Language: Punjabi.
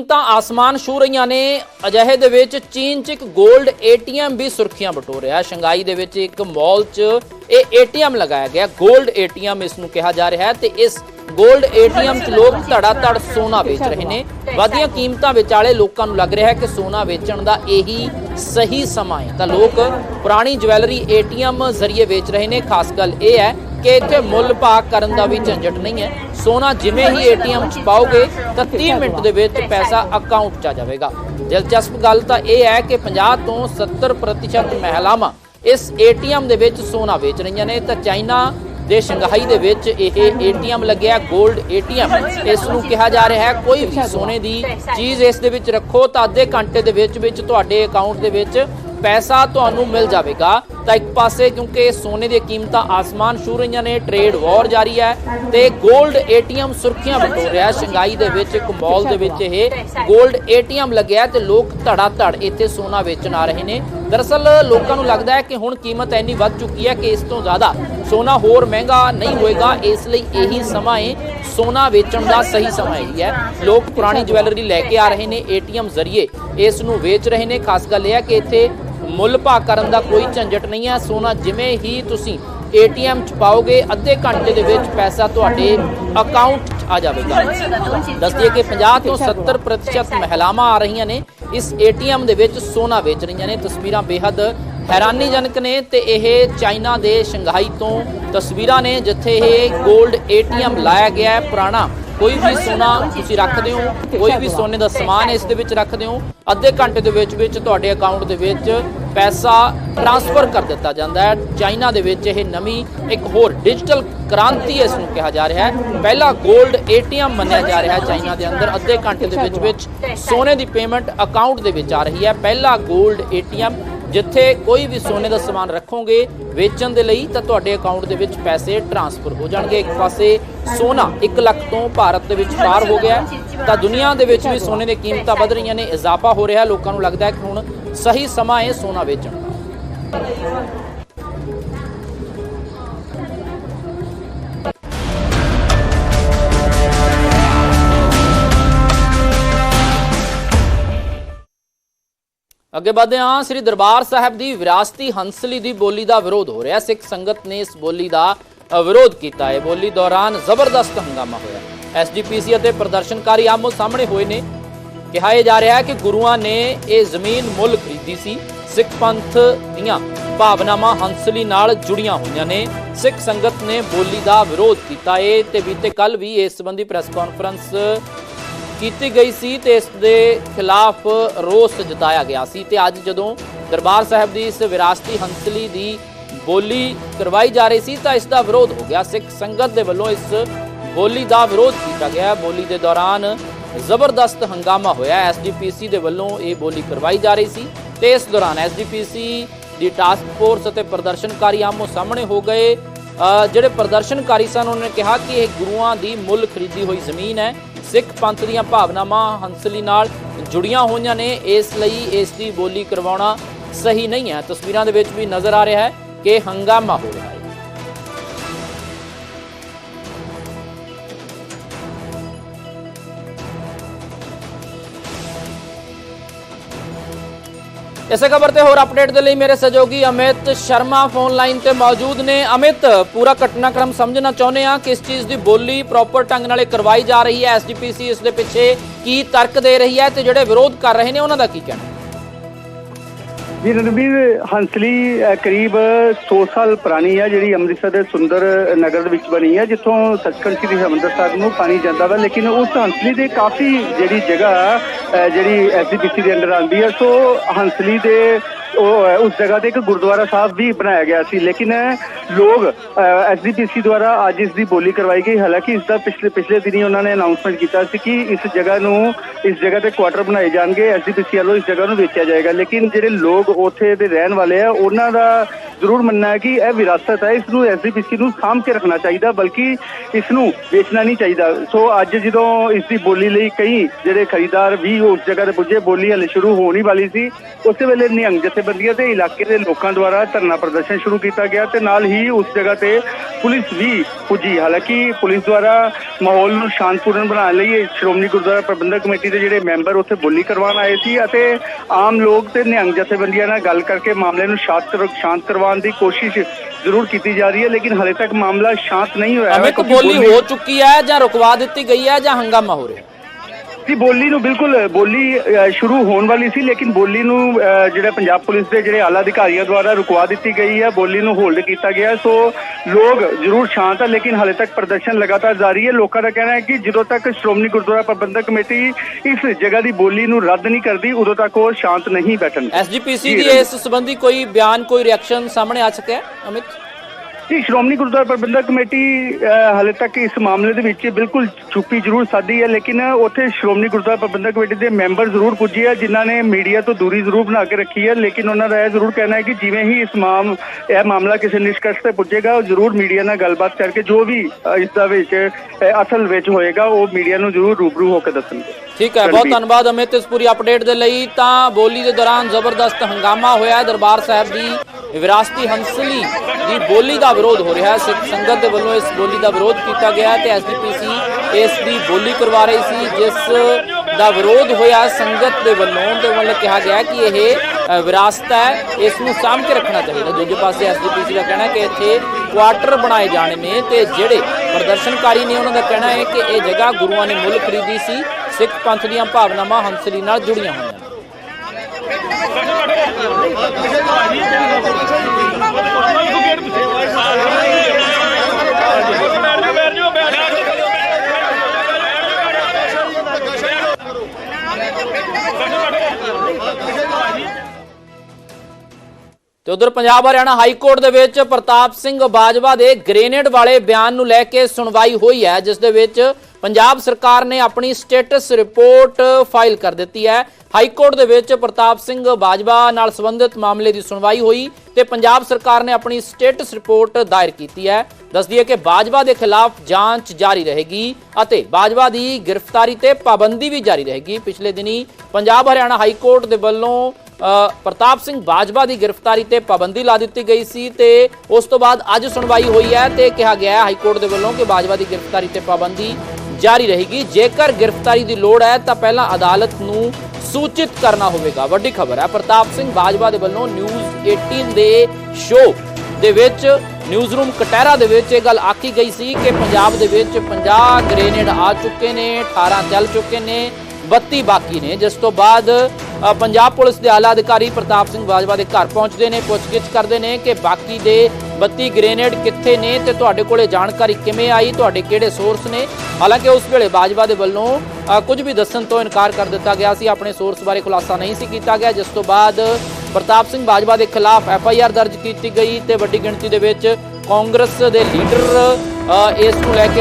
ਕੀਮਤਾਂ ਆਸਮਾਨ ਛੂ ਰਹੀਆਂ ਨੇ। ਅਜਿਹੇ ਦੇ ਵਿੱਚ ਚੀਨ 'ਚ ਇੱਕ 골ਡ ਏਟੀਐਮ ਵੀ ਸੁਰਖੀਆਂ ਬਟੋ ਰਿਹਾ ਸ਼ੰਘਾਈ ਦੇ ਵਿੱਚ ਇੱਕ ਮਾਲ 'ਚ ਇਹ ਏਟੀਐਮ ਲਗਾਇਆ ਗਿਆ। 골ਡ ਏਟੀਐਮ ਇਸ ਨੂੰ ਕਿਹਾ ਜਾ ਰਿਹਾ ਹੈ ਤੇ ਇਸ 골ਡ ਏਟੀਐਮ 'ਚ ਲੋਕ ਧੜਾ ਧੜ ਸੋਨਾ ਵੇਚ ਰਹੇ ਨੇ। ਵਧੀਆਂ ਕੀਮਤਾਂ ਵਿਚਾਲੇ ਲੋਕਾਂ ਨੂੰ ਲੱਗ ਰਿਹਾ ਹੈ ਕਿ ਸੋਨਾ ਵੇਚਣ ਦਾ ਇਹੀ ਸਹੀ ਸਮਾਂ ਹੈ। ਤਾਂ ਲੋਕ ਪੁਰਾਣੀ ਜਵੈਲਰੀ ਏਟੀਐਮ ਜ਼ਰੀਏ ਵੇਚ ਰਹੇ ਨੇ। ਖਾਸ ਗੱਲ ਇਹ ਹੈ ਕਿ ਇੱਥੇ ਮੁੱਲ ਭਾਅ ਕਰਨ ਦਾ ਵੀ ਝੰਜਟ ਨਹੀਂ ਹੈ। ਸੋਨਾ ਜਿਵੇਂ ਹੀ ਏਟੀਐਮ 'ਚ ਪਾਓਗੇ, ਤਾਂ 30 ਮਿੰਟ ਦੇ ਵਿੱਚ ਪੈਸਾ ਅਕਾਊਂਟ 'ਚ ਆ ਜਾਵੇਗਾ। ਦਿਲਚਸਪ ਗੱਲ ਤਾਂ ਇਹ ਹੈ ਕਿ 50 ਤੋਂ 70% ਮਹਿਲਾਵਾਂ ਇਸ ਏਟੀਐਮ ਦੇ ਵਿੱਚ ਸੋਨਾ ਵੇਚ ਰਹੀਆਂ ਨੇ। ਤਾਂ ਚਾਈਨਾ ਦੇ ਸ਼ੰਘਾਈ ਦੇ ਵਿੱਚ ਇਹ ਏਟੀਐਮ ਲੱਗਿਆ 골ਡ ਏਟੀਐਮ। ਇਸ ਨੂੰ ਕਿਹਾ ਜਾ ਰਿਹਾ ਹੈ, ਕੋਈ ਵੀ ਸੋਨੇ ਦੀ ਚੀਜ਼ ਇਸ ਦੇ ਵਿੱਚ ਰੱਖੋ ਤਾਂ ਅੱਧੇ ਘੰਟੇ ਦੇ ਵਿੱਚ ਵਿੱਚ ਤੁਹਾਡੇ ਅਕਾਊਂਟ ਦੇ ਵਿੱਚ ਪੈਸਾ ਤੁਹਾਨੂੰ ਮਿਲ ਜਾਵੇਗਾ। ਤਾਂ ਇੱਕ ਪਾਸੇ ਕਿਉਂਕਿ ਸੋਨੇ ਦੀਆਂ ਕੀਮਤਾਂ ਆਸਮਾਨ ਛੂ ਰਹੀਆਂ ਨੇ ਟ੍ਰੇਡ ਵਾਰ ਜਾਰੀ ਹੈ ਤੇ 골ਡ ਏਟੀਐਮ ਸੁਰਖੀਆਂ ਬਟੋਰ ਰਿਹਾ ਹੈ। ਸ਼ੰਘਾਈ ਦੇ ਵਿੱਚ, ਇੱਕ ਮਾਲ ਦੇ ਵਿੱਚ ਇਹ 골ਡ ਏਟੀਐਮ ਲੱਗਿਆ ਤੇ ਲੋਕ ਧੜਾ ਧੜ ਇੱਥੇ ਸੋਨਾ ਵੇਚਣ ਆ ਰਹੇ ਨੇ। ਦਰਅਸਲ ਲੋਕਾਂ ਨੂੰ ਲੱਗਦਾ ਹੈ ਕਿ ਹੁਣ ਕੀਮਤ ਇੰਨੀ ਵੱਧ ਚੁੱਕੀ ਹੈ ਕਿ ਇਸ ਤੋਂ ਜ਼ਿਆਦਾ ਸੋਨਾ ਹੋਰ ਮਹਿੰਗਾ ਨਹੀਂ ਹੋਏਗਾ। ਇਸ ਲਈ ਇਹੀ ਸਮਾਂ ਹੈ ਸੋਨਾ ਵੇਚਣ ਦਾ ਸਹੀ ਸਮਾਂ ਹੀ ਹੈ। ਲੋਕ ਪੁਰਾਣੀ ਜਵੈਲਰੀ ਲੈ ਕੇ ਆ ਰਹੇ ਨੇ ਏਟੀਐਮ ਜ਼ਰੀਏ। ਇਸ ਨੂੰ ਵੇਚ ਰਹੇ ਨੇ। ਖਾਸ ਗੱਲ ਇਹ ਹੈ ਕਿ ਇੱਥੇ ਮੁੱਲ ਭਾ ਕਰਨ ਦਾ ਕੋਈ ਝੰਜਟ ਨਹੀਂ ਹੈ। ਸੋਨਾ ਜਿਵੇਂ ਹੀ ਤੁਸੀਂ ਏਟੀਐਮ ਚ ਪਾਓਗੇ, ਅੱਧੇ ਘੰਟੇ ਦੇ ਵਿੱਚ ਪੈਸਾ ਤੁਹਾਡੇ ਅਕਾਊਂਟ ਆ ਜਾਵੇਗਾ। ਦੱਸ ਦਈਏ ਕਿ 50 ਤੋਂ 70% ਮਹਿਲਾਵਾਂ ਆ ਰਹੀਆਂ ਨੇ। ਇਸ ਏਟੀਐਮ ਦੇ ਵਿੱਚ ਸੋਨਾ ਵੇਚ ਰਹੀਆਂ ਨੇ। ਤਸਵੀਰਾਂ ਬੇਹੱਦ ਹੈਰਾਨੀਜਨਕ ਨੇ ਤੇ ਇਹ ਚਾਈਨਾ ਦੇ ਸ਼ੰਘਾਈ ਤੋਂ ਤਸਵੀਰਾਂ ਨੇ, ਜਿੱਥੇ ਇਹ 골ਡ ਏਟੀਐਮ ਲਾਇਆ ਗਿਆ ਹੈ। ਪੁਰਾਣਾ ਕੋਈ ਵੀ ਸੋਨਾ ਤੁਸੀਂ ਰੱਖਦੇ ਹੋ, ਕੋਈ ਵੀ ਸੋਨੇ ਦਾ ਸਮਾਨ ਇਸ ਦੇ ਵਿੱਚ ਰੱਖਦੇ ਹੋ, ਅੱਧੇ ਘੰਟੇ ਦੇ ਵਿੱਚ ਵਿੱਚ ਤੁਹਾਡੇ ਅਕਾਊਂਟ ਦੇ ਵਿੱਚ ਪੈਸਾ ਟ੍ਰਾਂਸਫਰ ਕਰ ਦਿੱਤਾ ਜਾਂਦਾ ਹੈ। ਚਾਈਨਾ ਦੇ ਵਿੱਚ ਇਹ ਨਵੀਂ ਇੱਕ ਹੋਰ ਡਿਜੀਟਲ ਕ੍ਰਾਂਤੀ ਇਸ ਨੂੰ ਕਿਹਾ ਜਾ ਰਿਹਾ ਹੈ। ਪਹਿਲਾ 골ਡ ਏਟੀਐਮ ਮੰਨਿਆ ਜਾ ਰਿਹਾ ਹੈ ਚਾਈਨਾ ਦੇ ਅੰਦਰ। ਅੱਧੇ ਘੰਟੇ ਦੇ ਵਿੱਚ ਵਿੱਚ ਸੋਨੇ ਦੀ ਪੇਮੈਂਟ ਅਕਾਊਂਟ ਦੇ ਵਿੱਚ ਆ ਰਹੀ ਹੈ। ਪਹਿਲਾ 골ਡ ਏਟੀਐਮ ਜਿੱਥੇ ਕੋਈ ਵੀ ਸੋਨੇ ਦਾ ਸਮਾਨ ਰੱਖੋਗੇ, ਵੇਚਣ ਦੇ ਲਈ ਤਾਂ ਤੁਹਾਡੇ ਅਕਾਊਂਟ ਦੇ ਵਿੱਚ ਪੈਸੇ ਟ੍ਰਾਂਸਫਰ ਹੋ ਜਾਣਗੇ। ਇੱਕ ਪਾਸੇ ਸੋਨਾ 1 ਲੱਖ ਤੋਂ ਭਾਰਤ ਦੇ ਵਿੱਚ ਪਾਰ ਹੋ ਗਿਆ। ਤਾਂ ਦੁਨੀਆ ਦੇ ਵਿੱਚ ਵੀ ਸੋਨੇ ਦੀਆਂ ਕੀਮਤਾਂ ਵੱਧ ਰਹੀਆਂ ਨੇ, ਇਜ਼ਾਫਾ ਹੋ ਰਿਹਾ। ਲੋਕਾਂ ਨੂੰ ਲੱਗਦਾ ਹੈ ਕਿ ਹੁਣ ਸਹੀ ਸਮਾਂ ਹੈ ਸੋਨਾ ਵੇਚਣ ਦਾ। ਅੱਗੇ ਵਧਦੇ ਹਾਂ, ਸ੍ਰੀ ਦਰਬਾਰ ਸਾਹਿਬ ਦੀ ਵਿਰਾਸਤੀ ਹੰਸਲੀ ਦੀ ਬੋਲੀ ਦਾ ਵਿਰੋਧ ਹੋ ਰਿਹਾ। ਸਿੱਖ ਸੰਗਤ ਨੇ ਇਸ ਬੋਲੀ ਦਾ ਵਿਰੋਧ ਕੀਤਾ। ਹੈ ਬੋਲੀ ਦੌਰਾਨ ਜ਼ਬਰਦਸਤ ਹੰਗਾਮਾ ਹੋਇਆ। ਐਸਜੀਪੀਸੀ ਅਤੇ ਪ੍ਰਦਰਸ਼ਨਕਾਰੀ ਆਮੋ ਸਾਹਮਣੇ ਹੋਏ ਨੇ। ਕਿਹਾ ਇਹ ਜਾ ਰਿਹਾ ਹੈ ਕਿ ਗੁਰੂਆਂ ਨੇ ਇਹ ਜ਼ਮੀਨ ਮੁੱਲ ਖਰੀਦੀ ਸੀ। ਸਿੱਖ ਪੰਥ ਦੀਆਂ ਭਾਵਨਾਵਾਂ ਹੰਸਲੀ ਨਾਲ ਜੁੜੀਆਂ ਹੋਈਆਂ ਨੇ। ਸਿੱਖ ਸੰਗਤ ਨੇ ਬੋਲੀ ਦਾ ਵਿਰੋਧ ਕੀਤਾ। ਏ ਤੇ ਬੀਤੇ ਕੱਲ ਵੀ ਇਸ ਸੰਬੰਧੀ ਪ੍ਰੈਸ ਕਾਨਫਰੰਸ ਕੀਤੀ ਗਈ ਸੀ ਤੇ ਇਸ ਦੇ ਖਿਲਾਫ ਰੋਸ ਜਤਾਇਆ ਗਿਆ ਸੀ ਤੇ ਅੱਜ ਜਦੋਂ ਦਰਬਾਰ ਸਾਹਿਬ ਦੀ ਇਸ ਵਿਰਾਸਤੀ ਹੰਸਲੀ ਦੀ ਬੋਲੀ ਕਰਵਾਈ ਜਾ ਰਹੀ ਸੀ ਤਾਂ ਇਸ ਦਾ ਵਿਰੋਧ ਹੋ ਗਿਆ। ਸਿੱਖ ਸੰਗਤ ਦੇ ਵੱਲੋਂ ਇਸ ਬੋਲੀ ਦਾ ਵਿਰੋਧ ਕੀਤਾ ਗਿਆ। ਬੋਲੀ ਦੇ ਦੌਰਾਨ ਜ਼ਬਰਦਸਤ ਹੰਗਾਮਾ ਹੋਇਆ। ਐਸਡੀਪੀਸੀ ਦੇ ਵੱਲੋਂ ਇਹ ਬੋਲੀ ਕਰਵਾਈ ਜਾ ਰਹੀ ਸੀ ਤੇ ਇਸ ਦੌਰਾਨ ਐਸਡੀਪੀਸੀ ਦੀ ਟਾਸਕ ਫੋਰਸ ਅਤੇ ਪ੍ਰਦਰਸ਼ਨਕਾਰੀ ਆਮੋ ਸਾਹਮਣੇ ਹੋ ਗਏ। ਜਿਹੜੇ ਪ੍ਰਦਰਸ਼ਨਕਾਰੀ ਸਨ, ਉਹਨਾਂ ਨੇ ਕਿਹਾ ਕਿ ਇਹ ਗੁਰੂਆਂ ਦੀ ਮੁੱਲ ਖਰੀਦੀ ਹੋਈ ਜ਼ਮੀਨ ਹੈ। ਸਿੱਖ ਪੰਥ ਦੀਆਂ ਭਾਵਨਾਵਾਂ ਹੰਸਲੀ ਨਾਲ ਜੁੜੀਆਂ ਹੋਈਆਂ ਨੇ, ਇਸ ਲਈ ਇਸ ਦੀ ਬੋਲੀ ਕਰਵਾਉਣਾ ਸਹੀ ਨਹੀਂ ਹੈ। ਤਸਵੀਰਾਂ ਦੇ ਵਿੱਚ ਵੀ ਨਜ਼ਰ ਆ ਰਿਹਾ ਹੈ ਕਿ ਹੰਗਾਮਾ ਹੋ ਰਿਹਾ ਹੈ। ਇਸੇ ਖਬਰ ਤੇ ਹੋਰ ਅਪਡੇਟ ਦੇ ਲਈ ਮੇਰੇ ਸਹਿਯੋਗੀ ਅਮਿਤ ਸ਼ਰਮਾ ਫੋਨ ਲਾਈਨ ਤੇ ਮੌਜੂਦ ਨੇ। ਅਮਿਤ, ਪੂਰਾ ਘਟਨਾਕ੍ਰਮ ਸਮਝਣਾ ਚਾਹੁੰਦੇ ਆ ਕਿਸ ਚੀਜ਼ ਦੀ ਬੋਲੀ ਪ੍ਰੋਪਰ ਢੰਗ ਨਾਲੇ ਕਰਵਾਈ ਜਾ ਰਹੀ ਹੈ? ਐਸਡੀਪੀਸੀ ਇਸ ਦੇ ਪਿੱਛੇ ਕੀ ਤਰਕ ਦੇ ਰਹੀ ਹੈ ਤੇ ਜਿਹੜੇ ਵਿਰੋਧ ਕਰ ਰਹੇ ਨੇ, ਉਹਨਾਂ ਦਾ ਕੀ ਕਹਿਣਾ ਜੀ ਰਣਵੀਰ ਹੰਸਲੀ ਕਰੀਬ 100 ਸਾਲ ਪੁਰਾਣੀ ਹੈ ਜਿਹੜੀ ਅੰਮ੍ਰਿਤਸਰ ਦੇ ਸੁੰਦਰ ਨਗਰ ਦੇ ਵਿੱਚ ਬਣੀ ਹੈ ਜਿੱਥੋਂ ਸੱਚਖੰਡ ਸ੍ਰੀ ਹਰਿਮੰਦਰ ਸਾਹਿਬ ਨੂੰ ਪਾਣੀ ਜਾਂਦਾ ਵਾ ਲੇਕਿਨ ਉਸ ਹੰਸਲੀ ਦੇ ਕਾਫੀ ਜਿਹੜੀ ਜਗ੍ਹਾ ਅਹ, ਜਿਹੜੀ ਐਸਜੀਪੀਸੀ ਦੇ ਅੰਡਰ ਆਉਂਦੀ ਹੈ ਸੋ ਹੰਸਲੀ ਦੇ ਉਹ ਉਸ ਜਗ੍ਹਾ ਤੇ ਇੱਕ ਗੁਰਦੁਆਰਾ ਸਾਹਿਬ ਵੀ ਬਣਾਇਆ ਗਿਆ ਸੀ। ਲੇਕਿਨ ਲੋਕ ਐਸਜੀਪੀਸੀ ਦੁਆਰਾ ਅੱਜ ਇਸ ਦੀ ਬੋਲੀ ਕਰਵਾਈ ਗਈ। ਹਾਲਾਂਕਿ ਇਸ ਦਾ ਪਿਛਲੇ ਪਿਛਲੇ ਦਿਨੀ ਉਹਨਾਂ ਨੇ ਅਨਾਉਂਸਮੈਂਟ ਕੀਤਾ ਸੀ ਕਿ ਇਸ ਜਗ੍ਹਾ ਨੂੰ, ਇਸ ਜਗ੍ਹਾ ਤੇ ਕੁਆਟਰ ਬਣਾਏ ਜਾਣਗੇ। ਐਸਜੀਪੀਸੀ ਵੱਲੋਂ ਇਸ ਜਗ੍ਹਾ ਨੂੰ ਵੇਚਿਆ ਜਾਏਗਾ। ਲੇਕਿਨ ਜਿਹੜੇ ਲੋਕ ਉੱਥੇ ਦੇ ਰਹਿਣ ਵਾਲੇ ਆ, ਉਹਨਾਂ ਦਾ ਜ਼ਰੂਰ ਮੰਨਣਾ ਹੈ ਕਿ ਇਹ ਵਿਰਾਸਤ ਹੈ। ਇਸ ਨੂੰ ਐਸਜੀਪੀਸੀ ਨੂੰ ਸਾਂਭ ਕੇ ਰੱਖਣਾ ਚਾਹੀਦਾ, ਬਲਕਿ ਇਸ ਨੂੰ ਵੇਚਣਾ ਨਹੀਂ ਚਾਹੀਦਾ। ਸੋ ਅੱਜ ਜਦੋਂ ਇਸ ਦੀ ਬੋਲੀ ਲਈ ਕਈ ਜਿਹੜੇ ਖਰੀਦਦਾਰ ਵੀ ਉਸ ਜਗ੍ਹਾ ਤੇ ਪੁੱਜੇ, ਬੋਲੀ ਹਲੇ ਸ਼ੁਰੂ ਹੋਣ ਹੀ ਵਾਲੀ ਸੀ, ਉਸੇ ਵੇਲੇ ਨਿਹੰਗ ਜਥੇਬੰਦੀਆਂ ਤੇ ਇਲਾਕੇ ਦੇ ਲੋਕਾਂ ਦੁਆਰਾ ਧਰਨਾ ਪ੍ਰਦਰਸ਼ਨ ਸ਼ੁਰੂ ਕੀਤਾ ਗਿਆ ਤੇ ਨਾਲ ਹੀ ਉਸ ਜਗ੍ਹਾ ਤੇ ਪੁਲਿਸ ਵੀ ਪੁੱਜੀ। ਹਾਲਾਂਕਿ ਪੁਲਿਸ ਦੁਆਰਾ ਮਾਹੌਲ ਨੂੰ ਸ਼ਾਂਤਪੂਰਨ ਬਣਾਉਣ ਲਈ ਸ਼੍ਰੋਮਣੀ ਗੁਰਦੁਆਰਾ ਪ੍ਰਬੰਧਕ ਕਮੇਟੀ ਦੇ ਜਿਹੜੇ ਮੈਂਬਰ ਉੱਥੇ ਬੋਲੀ ਕਰਵਾਉਣ ਆਏ ਸੀ ਅਤੇ ਆਮ ਲੋਕ ਤੇ ਨਿਹੰਗ ਜਥੇਬੰਦੀਆਂ ਨਾਲ ਗੱਲ ਕਰਕੇ ਮਾਮਲੇ ਨੂੰ ਸ਼ਾਂਤ ਸ਼ਾਂਤ ਕਰਵਾਉਣ ਦੀ ਕੋਸ਼ਿਸ਼ ਜ਼ਰੂਰ ਕੀਤੀ ਜਾ ਰਹੀ ਹੈ ਲੇਕਿਨ ਹਲੇ ਤੱਕ ਮਾਮਲਾ ਸ਼ਾਂਤ ਨਹੀਂ ਹੋਇਆ ਹੈ। ਬੋਲੀ ਹੋ ਚੁੱਕੀ ਹੈ ਜਾਂ ਰੁਕਵਾ ਦਿੱਤੀ ਗਈ ਹੈ ਜਾਂ ਹੰਗਾਮਾ ਹੋ ਰਿਹਾ ਹੈ। ਜੀ ਬੋਲੀ ਨੂੰ ਬਿਲਕੁਲ ਬੋਲੀ ਸ਼ੁਰੂ ਹੋਣ ਵਾਲੀ ਸੀ ਲੇਕਿਨ ਬੋਲੀ ਨੂੰ ਜਿਹੜਾ ਪੰਜਾਬ ਪੁਲਿਸ ਦੇ ਜਿਹੜੇ ਆਲਾ ਅਧਿਕਾਰੀਆਂ ਦੁਆਰਾ ਰੁਕਵਾ ਦਿੱਤੀ ਗਈ ਹੈ ਬੋਲੀ ਨੂੰ ਹੋਲਡ ਕੀਤਾ ਗਿਆ। ਸੋ ਲੋਕ ਜ਼ਰੂਰ ਸ਼ਾਂਤ ਹੈ ਲੇਕਿਨ ਹਾਲੇ ਤੱਕ ਪ੍ਰਦਰਸ਼ਨ ਲਗਾਤਾਰ ਜਾਰੀ ਹੈ। ਲੋਕਾਂ ਦਾ ਕਹਿਣਾ ਹੈ ਕਿ ਜਦੋਂ ਤੱਕ ਸ਼੍ਰੋਮਣੀ ਗੁਰਦੁਆਰਾ ਪ੍ਰਬੰਧਕ ਕਮੇਟੀ ਇਸ ਜਗ੍ਹਾ ਦੀ ਬੋਲੀ ਨੂੰ ਰੱਦ ਨਹੀਂ ਕਰਦੀ ਉਦੋਂ ਤੱਕ ਉਹ ਸ਼ਾਂਤ ਨਹੀਂ ਬੈਠਣਗੇ। ਐਸਜੀਪੀਸੀ ਦੀ ਇਸ ਸੰਬੰਧੀ ਕੋਈ ਬਿਆਨ ਕੋਈ ਰਿਐਕਸ਼ਨ ਸਾਹਮਣੇ ਆ ਸਕਿਆ ਅਮਿਤ? ਜੀ ਸ਼੍ਰੋਮਣੀ ਗੁਰਦੁਆਰਾ ਪ੍ਰਬੰਧਕ ਕਮੇਟੀ ਹਾਲੇ ਤੱਕ ਇਸ ਮਾਮਲੇ ਦੇ ਵਿੱਚ ਬਿਲਕੁਲ ਚੁੱਪੀ ਜ਼ਰੂਰ ਸਾਧੀ ਹੈ, ਲੇਕਿਨ ਉੱਥੇ ਸ਼੍ਰੋਮਣੀ ਗੁਰਦੁਆਰਾ ਪ੍ਰਬੰਧਕ ਕਮੇਟੀ ਦੇ ਮੈਂਬਰ ਜ਼ਰੂਰ ਪੁੱਜੇ ਆ ਜਿਨ੍ਹਾਂ ਨੇ ਮੀਡੀਆ ਤੋਂ ਦੂਰੀ ਜ਼ਰੂਰ ਬਣਾ ਕੇ ਰੱਖੀ ਹੈ, ਲੇਕਿਨ ਉਹਨਾਂ ਦਾ ਇਹ ਜ਼ਰੂਰ ਕਹਿਣਾ ਹੈ ਕਿ ਜਿਵੇਂ ਹੀ ਇਸ ਮਾਮ, ਇਹ ਮਾਮਲਾ ਕਿਸੇ ਨਿਸ਼ਕਸ਼ ਤੇ ਪੁੱਜੇਗਾ, ਉਹ ਜ਼ਰੂਰ ਮੀਡੀਆ ਨਾਲ ਗੱਲਬਾਤ ਕਰਕੇ ਜੋ ਵੀ ਇਸ ਦਾ ਵਿੱਚ ਅਸਲ ਵਿੱਚ ਹੋਏਗਾ, ਉਹ ਮੀਡੀਆ ਨੂੰ ਜ਼ਰੂਰ ਰੂਬਰੂ ਹੋ ਕੇ ਦੱਸਣਗੇ। ਠੀਕ ਹੈ ਬਹੁਤ ਧੰਨਵਾਦ ਅਮਿਤ ਇਸ ਪੂਰੀ ਅਪਡੇਟ ਦੇ ਲਈ। ਤਾਂ ਬੋਲੀ ਦੇ ਦੌਰਾਨ ਜ਼ਬਰਦਸਤ ਹੰਗਾਮਾ ਹੋਇਆ ਹੈ। ਦਰਬਾਰ ਸਾਹਿਬ ਦੀ ਵਿਰਾਸਤੀ ਹੰਸਲੀ ਦੀ ਬੋਲੀ ਦਾ ਵਿਰੋਧ ਹੋ ਰਿਹਾ ਹੈ। ਸਿੱਖ ਸੰਗਤ ਦੇ ਵੱਲੋਂ ਇਸ ਬੋਲੀ ਦਾ ਵਿਰੋਧ ਕੀਤਾ ਗਿਆ ਤੇ ਐਸਜੀਪੀਸੀ ਇਸ ਦੀ ਬੋਲੀ ਕਰਵਾ ਰਹੀ ਸੀ ਜਿਸ ਦਾ ਵਿਰੋਧ ਹੋਇਆ ਸੰਗਤ ਦੇ ਵੱਲੋਂ। ਦੇ ਵੱਲੋਂ ਕਿਹਾ ਗਿਆ ਕਿ ਇਹ ਵਿਰਾਸਤ ਹੈ ਇਸ ਨੂੰ ਸਾਂਭ ਕੇ ਰੱਖਣਾ ਚਾਹੀਦਾ। ਦੂਜੇ ਪਾਸੇ ਐਸਜੀਪੀਸੀ ਦਾ ਕਹਿਣਾ ਕਿ ਇੱਥੇ ਕੁਆਟਰ ਬਣਾਏ ਜਾਣੇ ਨੇ ਤੇ ਜਿਹੜੇ ਪ੍ਰਦਰਸ਼ਨਕਾਰੀ ਨੇ ਉਹਨਾਂ ਦਾ ਕਹਿਣਾ ਹੈ ਕਿ ਇਹ ਜਗ੍ਹਾ ਗੁਰੂਆਂ ਨੇ ਮੁੱਲ ਖਰੀਦੀ ਸੀ। ਸਿੱਖ ਪੰਥ ਦੀਆਂ ਭਾਵਨਾਵਾਂ ਹੰਸਲੀ ਨਾਲ ਜੁੜੀਆਂ ਹੋਈਆਂ। ਨੇ ਤੇ ਉਧਰ ਪੰਜਾਬ ਹਰਿਆਣਾ ਹਾਈ ਕੋਰਟ ਦੇ ਵਿੱਚ ਪ੍ਰਤਾਪ ਸਿੰਘ ਬਾਜਵਾ ਦੇ ਗ੍ਰੇਨੇਡ ਵਾਲੇ ਬਿਆਨ ਨੂੰ ਲੈ ਕੇ ਸੁਣਵਾਈ ਹੋਈ ਹੈ, ਜਿਸ ਦੇ ਵਿੱਚ ਪੰਜਾਬ ਸਰਕਾਰ ਨੇ ਆਪਣੀ ਸਟੇਟਸ ਰਿਪੋਰਟ ਫਾਈਲ ਕਰ ਦਿੱਤੀ ਹੈ। ਹਾਈ ਕੋਰਟ ਦੇ ਵਿੱਚ ਪ੍ਰਤਾਪ ਸਿੰਘ ਬਾਜਵਾ ਨਾਲ ਸੰਬੰਧਿਤ ਮਾਮਲੇ ਦੀ ਸੁਣਵਾਈ ਹੋਈ ਤੇ ਪੰਜਾਬ ਸਰਕਾਰ ਨੇ ਆਪਣੀ ਸਟੇਟਸ ਰਿਪੋਰਟ ਦਾਇਰ ਕੀਤੀ ਹੈ। ਦੱਸਦੀ ਹੈ ਕਿ ਬਾਜਵਾ ਦੇ ਖਿਲਾਫ ਜਾਂਚ ਜਾਰੀ ਰਹੇਗੀ ਅਤੇ ਬਾਜਵਾ ਦੀ ਗ੍ਰਿਫਤਾਰੀ ਤੇ ਪਾਬੰਦੀ ਵੀ ਜਾਰੀ ਰਹੇਗੀ। ਪਿਛਲੇ ਦਿਨੀ ਪੰਜਾਬ ਹਰਿਆਣਾ ਹਾਈ ਕੋਰਟ ਦੇ ਵੱਲੋਂ ਪ੍ਰਤਾਪ ਸਿੰਘ ਬਾਜਵਾ ਦੀ ਗ੍ਰਿਫਤਾਰੀ ਤੇ ਪਾਬੰਦੀ ਲਾ ਦਿੱਤੀ ਗਈ ਸੀ ਤੇ ਉਸ ਤੋਂ ਬਾਅਦ ਅੱਜ ਸੁਣਵਾਈ ਹੋਈ ਹੈ ਤੇ ਕਿਹਾ ਗਿਆ ਹੈ ਹਾਈ ਕੋਰਟ ਦੇ ਵੱਲੋਂ ਕਿ ਬਾਜਵਾ ਦੀ ਗ੍ਰਿਫਤਾਰੀ ਤੇ ਪਾਬੰਦੀ ਜਾਰੀ ਰਹੇਗੀ। ਜੇਕਰ ਗ੍ਰਿਫਤਾਰੀ ਦੀ ਲੋੜ ਹੈ ਤਾਂ ਪਹਿਲਾਂ ਅਦਾਲਤ ਨੂੰ ਸੂਚਿਤ ਕਰਨਾ ਹੋਵੇਗਾ। ਵੱਡੀ ਖਬਰ ਹੈ, ਪ੍ਰਤਾਪ ਸਿੰਘ ਬਾਜਵਾ ਦੇ ਵੱਲੋਂ ਨਿਊਜ਼ 18 ਦੇ ਸ਼ੋਅ ਦੇ ਵਿੱਚ ਨਿਊਜ਼ ਰੂਮ ਕਟਹਿਰਾ ਦੇ ਵਿੱਚ ਇਹ ਗੱਲ ਆਖੀ ਗਈ ਸੀ ਕਿ ਪੰਜਾਬ ਦੇ ਵਿੱਚ 50 ਗ੍ਰੇਨੇਡ ਆ ਚੁੱਕੇ ਨੇ 18 ਚੱਲ ਚੁੱਕੇ ਨੇ 32 ਬਾਕੀ ਨੇ। ਜਿਸ ਤੋਂ ਬਾਅਦ ਪੰਜਾਬ ਪੁਲਿਸ ਦੇ ਆਲਾ ਅਧਿਕਾਰੀ ਪ੍ਰਤਾਪ ਸਿੰਘ ਬਾਜਵਾ ਦੇ ਘਰ ਪਹੁੰਚਦੇ ਨੇ, ਪੁੱਛਗਿੱਛ ਕਰਦੇ ਨੇ ਕਿ ਬਾਕੀ ਦੇ 32 ਗ੍ਰੇਨੇਡ ਕਿੱਥੇ ਨੇ ਤੇ ਤੁਹਾਡੇ ਕੋਲੇ ਜਾਣਕਾਰੀ ਕਿਵੇਂ ਆਈ, ਤੁਹਾਡੇ ਕਿਹੜੇ ਸੋਰਸ ਨੇ? ਹਾਲਾਂਕਿ ਉਸ ਵੇਲੇ ਬਾਜਵਾ ਦੇ ਵੱਲੋਂ ਕੁਝ ਵੀ ਦੱਸਣ ਤੋਂ ਇਨਕਾਰ ਕਰ ਦਿੱਤਾ ਗਿਆ ਸੀ, ਆਪਣੇ ਸੋਰਸ ਬਾਰੇ ਖੁਲਾਸਾ ਨਹੀਂ ਸੀ ਕੀਤਾ ਗਿਆ, ਜਿਸ ਤੋਂ ਬਾਅਦ ਪ੍ਰਤਾਪ ਸਿੰਘ ਬਾਜਵਾ ਦੇ ਖਿਲਾਫ ਐਫ ਆਈ ਆਰ ਦਰਜ ਕੀਤੀ ਗਈ ਤੇ ਵੱਡੀ ਗਿਣਤੀ ਦੇ ਵਿੱਚ ਕਾਂਗਰਸ ਦੇ ਲੀਡਰ ਇਸ ਨੂੰ ਲੈ ਕੇ